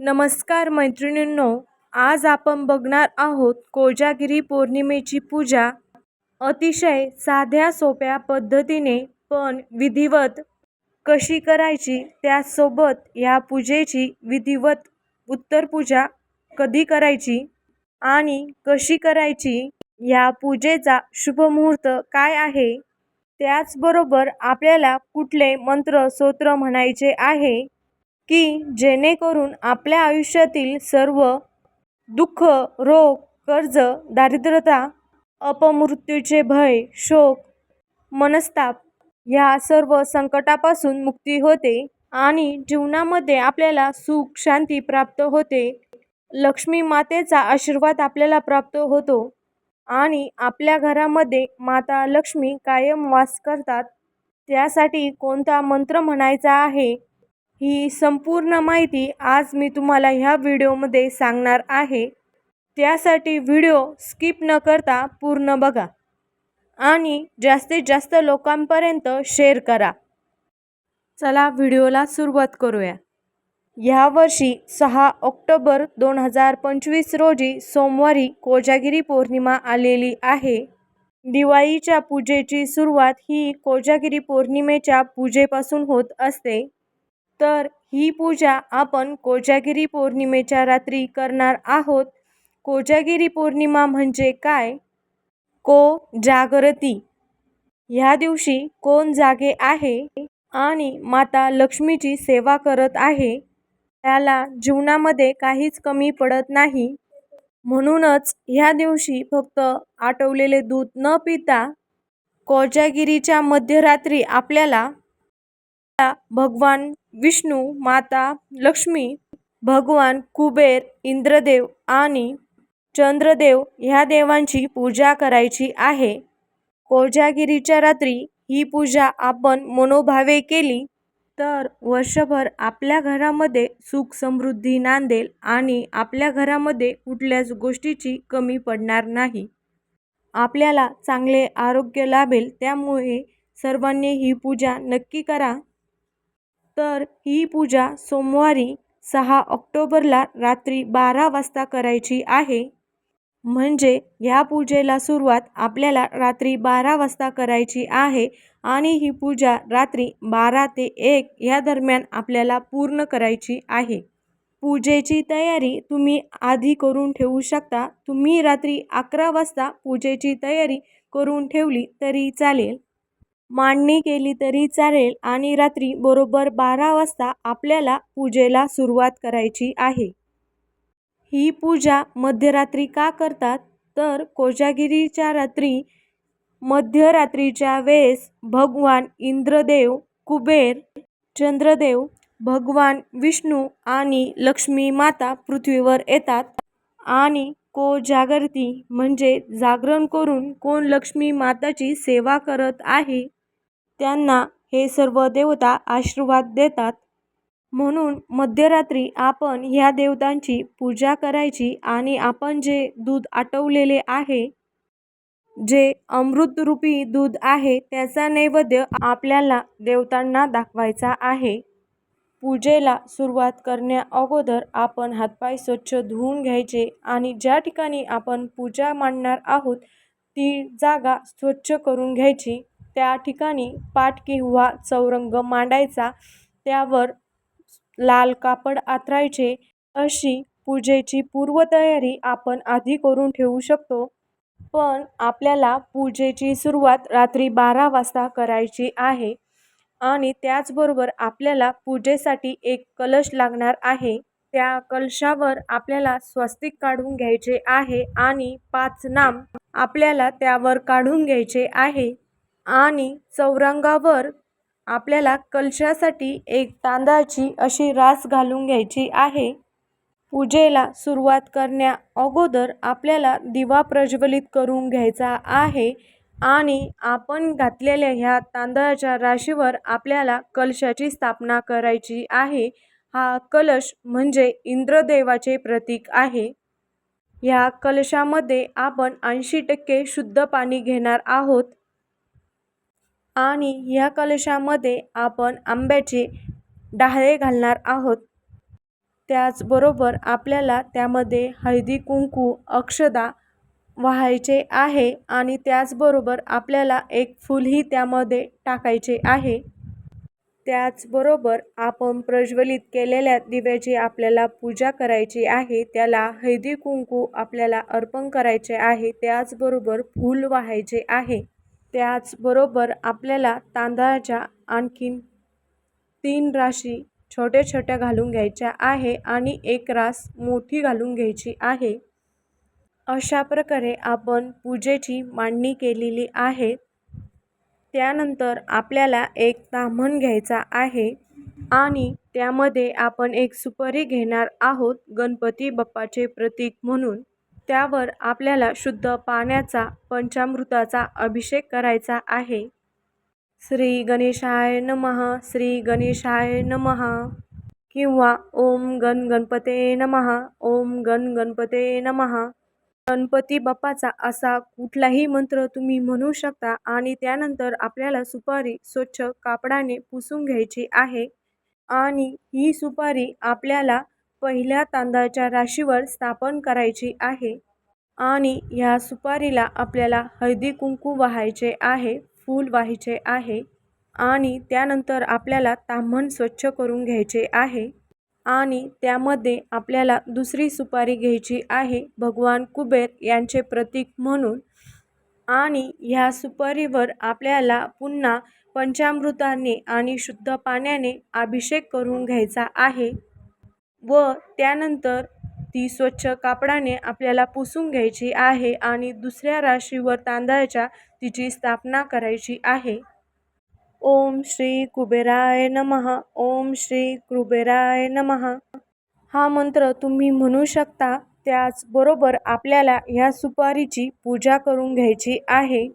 नमस्कार मैत्रिणींनो आज आपण बघणार आहोत कोजागिरी पौर्णिमेची पूजा. अतिशय साध्या सोप्या पद्धतीने पण विधिवत कशी करायची त्यासोबत या पूजेची विधिवत उत्तर पूजा कधी करायची आणि कशी करायची या पूजेचा शुभमुहूर्त काय आहे? त्याचबरोबर आपल्याला कुठले मंत्र स्तोत्र म्हणायचे आहे? की जेणेकरून आपल्या आयुष्यातील सर्व दुःख रोग कर्ज दारिद्र्यता अपमृत्यूचे भय शोक मनस्ताप ह्या सर्व संकटापासून मुक्ती होते आणि जीवनामध्ये आपल्याला सुख शांती प्राप्त होते. लक्ष्मी मातेचा आशीर्वाद आपल्याला प्राप्त होतो आणि आपल्या घरामध्ये माता लक्ष्मी कायम वास करतात. त्यासाठी कोणता मंत्र म्हणायचा आहे? ही संपूर्ण माहिती आज मी तुम्हाला ह्या व्हिडिओमध्ये सांगणार आहे. त्यासाठी व्हिडिओ स्किप न करता पूर्ण बघा आणि जास्तीत जास्त लोकांपर्यंत शेअर करा. चला व्हिडिओला सुरुवात करूया. ह्यावर्षी सहा ऑक्टोबर दोन हजार पंचवीस रोजी सोमवारी कोजागिरी पौर्णिमा आलेली आहे. दिवाळीच्या पूजेची सुरुवात ही कोजागिरी पौर्णिमेच्या पूजेपासून होत असते. तर ही पूजा आपण कोजागिरी पौर्णिमेच्या रात्री करणार आहोत. कोजागिरी पौर्णिमा म्हणजे काय? को जागरती. ह्या दिवशी कोण जागे आहे आणि माता लक्ष्मीची सेवा करत आहे त्याला जीवनामध्ये काहीच कमी पडत नाही. म्हणूनच ह्या दिवशी फक्त आटवलेले दूध न पिता कोजागिरीच्या मध्यरात्री आपल्याला भगवान विष्णू माता लक्ष्मी भगवान कुबेर इंद्रदेव आणि चंद्रदेव ह्या देवांची पूजा करायची आहे. कोजागिरीच्या रात्री ही पूजा आपण मनोभावे केली तर वर्षभर आपल्या घरामध्ये सुख समृद्धी नांदेल आणि आपल्या घरामध्ये कुठल्याच गोष्टीची कमी पडणार नाही. आपल्याला चांगले आरोग्य लाभेल त्यामुळे सर्वांनी ही पूजा नक्की करा. तर ही पूजा सोमवारी सहा ऑक्टोबरला रात्री बारा वाजता करायची आहे. म्हणजे ह्या पूजेला सुरुवात आपल्याला रात्री बारा वाजता करायची आहे आणि ही पूजा रात्री बारा ते एक या दरम्यान आपल्याला पूर्ण करायची आहे. पूजेची तयारी तुम्ही आधी करून ठेवू शकता. तुम्ही रात्री अकरा वाजता पूजेची तयारी करून ठेवली तरी चालेल. मांडणी केली तरी चालेल आणि रात्री बरोबर बारा वाजता आपल्याला पूजेला सुरुवात करायची आहे. ही पूजा मध्यरात्री का करतात? तर कोजागिरीच्या रात्री मध्यरात्रीच्या वेळेस भगवान इंद्रदेव कुबेर चंद्रदेव भगवान विष्णू आणि लक्ष्मी माता पृथ्वीवर येतात आणि कोजागरती म्हणजे जागरण करून कोण लक्ष्मी माताची सेवा करत आहे त्यांना हे सर्व देवता आशीर्वाद देतात. म्हणून मध्यरात्री आपण ह्या देवतांची पूजा करायची आणि आपण जे दूध आटवलेले आहे जे अमृतरूपी दूध आहे त्याचा नैवेद्य आपल्याला देवतांना दाखवायचा आहे. पूजेला सुरुवात करण्या अगोदर आपण हातपाय स्वच्छ धुवून घ्यायचे आणि ज्या ठिकाणी आपण पूजा मांडणार आहोत ती जागा स्वच्छ करून घ्यायची. त्या ठिकाणी पाट किंवा चौरंग मांडायचा त्यावर लाल कापड आथरायचे अशी पूजेची पूर्वतयारी आपण आधी करून ठेवू शकतो. पण आपल्याला पूजेची सुरुवात रात्री बारा वाजता करायची आहे आणि त्याचबरोबर आपल्याला पूजेसाठी एक कलश लागणार आहे. त्या कलशावर आपल्याला स्वस्तिक काढून घ्यायचे आहे आणि पाच नाम आपल्याला त्यावर काढून घ्यायचे आहे. आणि चौरंगावर आपल्याला कलशासाठी एक तांदळाची अशी रास घालून घ्यायची आहे. पूजेला सुरुवात करण्या अगोदर आपल्याला दिवा प्रज्वलित करून घ्यायचा आहे आणि आपण घातलेल्या ह्या तांदळाच्या राशीवर आपल्याला कलशाची स्थापना करायची आहे. हा कलश म्हणजे इंद्रदेवाचे प्रतीक आहे. ह्या कलशामध्ये आपण ऐंशी टक्के शुद्ध पाणी घेणार आहोत. आणि ह्या कलशामध्ये आपण आंब्याचे डहाळे घालणार आहोत. त्याचबरोबर आपल्याला त्यामध्ये हळदी कुंकू अक्षदा वाहायचे आहे आणि त्याचबरोबर आपल्याला एक फूलही त्यामध्ये टाकायचे आहे. त्याचबरोबर आपण प्रज्वलित केलेल्या दिव्याची आपल्याला पूजा करायची आहे. त्याला हळदी कुंकू आपल्याला अर्पण करायचे आहे. त्याचबरोबर फूल वाहायचे आहे. त्याचबरोबर आपल्याला तांदळाच्या आणखीन तीन राशी छोट्या छोट्या घालून घ्यायच्या आहे आणि एक रास मोठी घालून घ्यायची आहे. अशा प्रकारे आपण पूजेची मांडणी केलेली आहे. त्यानंतर आपल्याला एक ताम्हण घ्यायचा आहे आणि त्यामध्ये आपण एक सुपारी घेणार आहोत गणपती बाप्पाचे प्रतीक म्हणून. त्यावर आपल्याला शुद्ध पाण्याचा पंचामृताचा अभिषेक करायचा आहे. श्री गणेशाय नमः श्री गणेशाय नमः. किंवा ओम गण गणपते नमः ओम गण गणपते नमः. गणपती बाप्पाचा असा कुठलाही मंत्र तुम्ही म्हणू शकता आणि त्यानंतर आपल्याला सुपारी स्वच्छ कापडाने पुसून घ्यायची आहे. आणि ही सुपारी आपल्याला पहिल्या तांदळाच्या राशीवर स्थापन करायची आहे. आणि ह्या सुपारीला आपल्याला हळदी कुंकू वाहायचे आहे फूल वाहायचे आहे. आणि त्यानंतर आपल्याला ताम्हण स्वच्छ करून घ्यायचे आहे. आणि त्यामध्ये आपल्याला दुसरी सुपारी घ्यायची आहे भगवान कुबेर यांचे प्रतीक म्हणून. आणि ह्या सुपारीवर आपल्याला पुन्हा पंचामृताने आणि शुद्ध पाण्याने अभिषेक करून घ्यायचा आहे. व त्यानंतर ती स्वच्छ कापडाने आपल्याला पुसून घ्यायची आहे आणि दुसऱ्या राशीवर तांदळाच्या तिची स्थापना करायची आहे. ओम श्री कुबेराय नमः. ओम श्री कुबेराय नमः. हा मंत्र तुम्ही म्हणू शकता त्याचबरोबर आपल्याला ह्या सुपारीची पूजा करून घ्यायची आहे.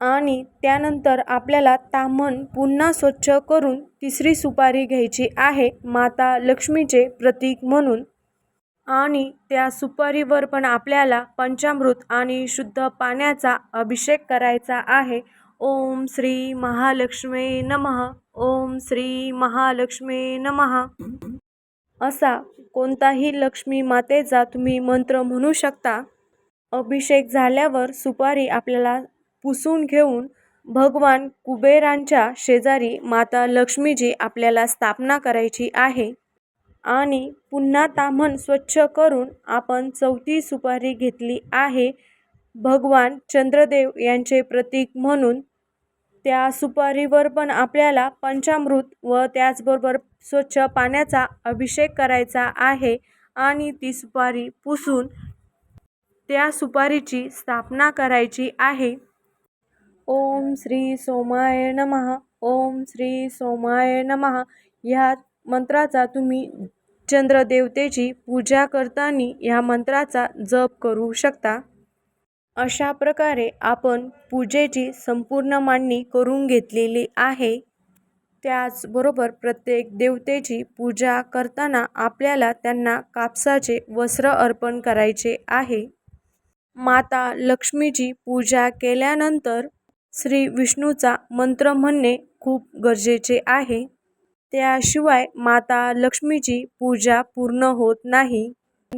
आणि त्यानंतर आपल्याला ताम्हण पुन्हा स्वच्छ करून तिसरी सुपारी घ्यायची आहे माता लक्ष्मीचे प्रतीक म्हणून. आणि त्या सुपारीवर पण आपल्याला पंचामृत आणि शुद्ध पाण्याचा अभिषेक करायचा आहे. ओम श्री महालक्ष्मी नमः. ओम श्री महालक्ष्मी नमः. असा कोणताही लक्ष्मी मातेचा तुम्ही मंत्र म्हणू शकता. अभिषेक झाल्यावर सुपारी आपल्याला पुसून घेऊन भगवान कुबेरांच्या शेजारी माता लक्ष्मीची आपल्याला स्थापना करायची आहे. आणि पुन्हा ताम्हण स्वच्छ करून आपण चौथी सुपारी घेतली आहे. भगवान चंद्रदेव यांचे प्रतीक म्हणून त्या सुपारीवर पण आपल्याला पंचामृत व त्याचबरोबर स्वच्छ पाण्याचा अभिषेक करायचा आहे. आणि ती सुपारी पुसून त्या सुपारीची स्थापना करायची आहे. ओम श्री सोमाय नमः. ओम श्री सोमाय नमः. ह्या मंत्राचा तुम्ही चंद्रदेवतेची पूजा करताना ह्या मंत्राचा जप करू शकता. अशा प्रकारे आपण पूजेची संपूर्ण मांडणी करून घेतलेली आहे. त्याचबरोबर प्रत्येक देवतेची पूजा करताना आपल्याला त्यांना कापसाचे वस्त्र अर्पण करायचे आहे. माता लक्ष्मीची पूजा केल्यानंतर श्री विष्णूचा मंत्र म्हणणे खूप गरजेचे आहे. त्याशिवाय माता लक्ष्मीची पूजा पूर्ण होत नाही.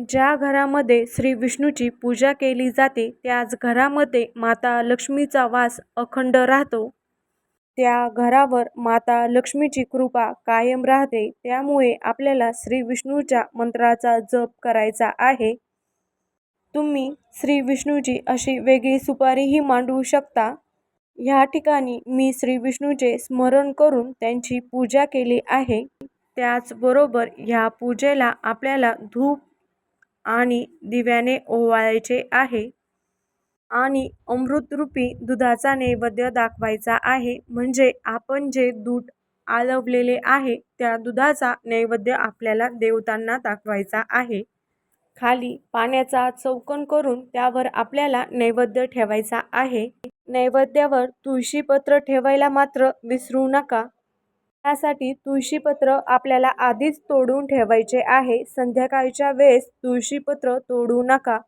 ज्या घरामध्ये श्री विष्णूची पूजा केली जाते त्याच घरामध्ये माता लक्ष्मीचा वास अखंड राहतो. त्या घरावर माता लक्ष्मीची कृपा कायम राहते. त्यामुळे आपल्याला श्री विष्णूच्या मंत्राचा जप करायचा आहे. तुम्ही श्री विष्णूची अशी वेगळी सुपारीही मांडू शकता. ह्या ठिकाणी मी श्री विष्णूचे स्मरण करून त्यांची पूजा केली आहे. त्याचबरोबर ह्या पूजेला आपल्याला धूप आणि दिव्याने ओवाळायचे आहे आणि अमृतरूपी दुधाचा नैवेद्य दाखवायचा आहे. म्हणजे आपण जे दूध आलवलेले आहे त्या दुधाचा नैवेद्य आपल्याला देवतांना दाखवायचा आहे. खाली पाण्याचा चौकन करून त्यावर आपल्याला नैवेद्य ठेवायचा आहे. नैवेद्यावर तुळशीपत्र ठेवायला मात्र विसरू नका. त्यासाठी तुळशीपत्र आपल्याला आधीच तोडून ठेवायचे आहे. संध्याकाळच्या वेळेस तुळशीपत्र तोडू नका.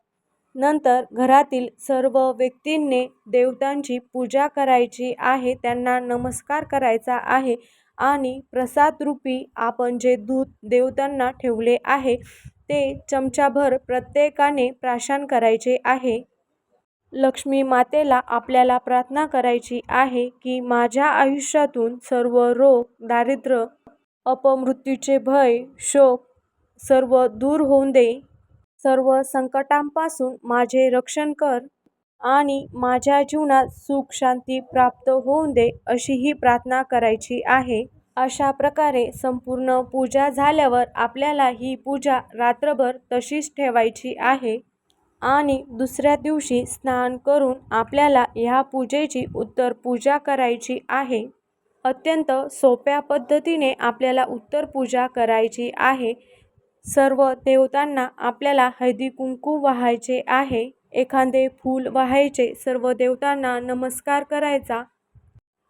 नंतर घरातील सर्व व्यक्तींनी देवतांची पूजा करायची आहे. त्यांना नमस्कार करायचा आहे आणि प्रसादरूपी आपण जे दूध देवतांना ठेवले आहे ते चमचाभर प्रत्येकाने प्राशन करायचे आहे. लक्ष्मी मातेला आपल्याला प्रार्थना करायची आहे की माझ्या आयुष्यातून सर्व रोग दारिद्र्य अपमृत्यूचे भय शोक सर्व दूर होऊन दे. सर्व संकटांपासून माझे रक्षण कर आणि माझ्या जीवनात सुख शांती प्राप्त होऊन दे अशी ही प्रार्थना करायची आहे. अशा प्रकारे संपूर्ण पूजा झाल्यावर आपल्याला ही पूजा रात्रभर तशीच ठेवायची आहे. आणि दुसऱ्या दिवशी स्नान करून आपल्याला ह्या पूजेची उत्तर पूजा करायची आहे. अत्यंत सोप्या पद्धतीने आपल्याला उत्तर पूजा करायची आहे. सर्व देवतांना आपल्याला हळदी कुंकू वाहायचे आहे. एखादे फूल वाहायचे सर्व देवतांना नमस्कार करायचा.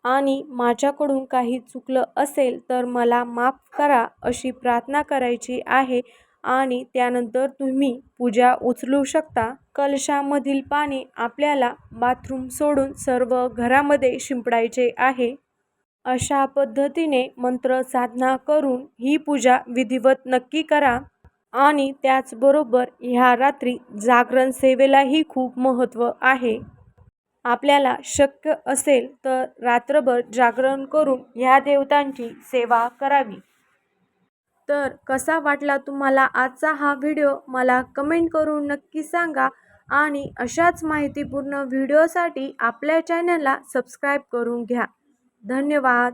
आणि माझ्याकडून काही चुकलं असेल तर मला माफ करा अशी प्रार्थना करायची आहे. आणि त्यानंतर तुम्ही पूजा उचलू शकता. कलशामधील पाणी आपल्याला बाथरूम सोडून सर्व घरामध्ये शिंपडायचे आहे. अशा पद्धतीने मंत्र साधना करून ही पूजा विधिवत नक्की करा. आणि त्याचबरोबर ह्या रात्री जागरण सेवेलाही खूप महत्त्व आहे. आपल्याला शक्य असेल तर रात्रभर जागरण करून ह्या देवतांची सेवा करावी. तर कसा वाटला तुम्हाला आजचा हा व्हिडिओ? मला कमेंट करून नक्की सांगा आणि अशाच माहितीपूर्ण व्हिडिओसाठी आपल्या चॅनलला सबस्क्राईब करून घ्या. धन्यवाद.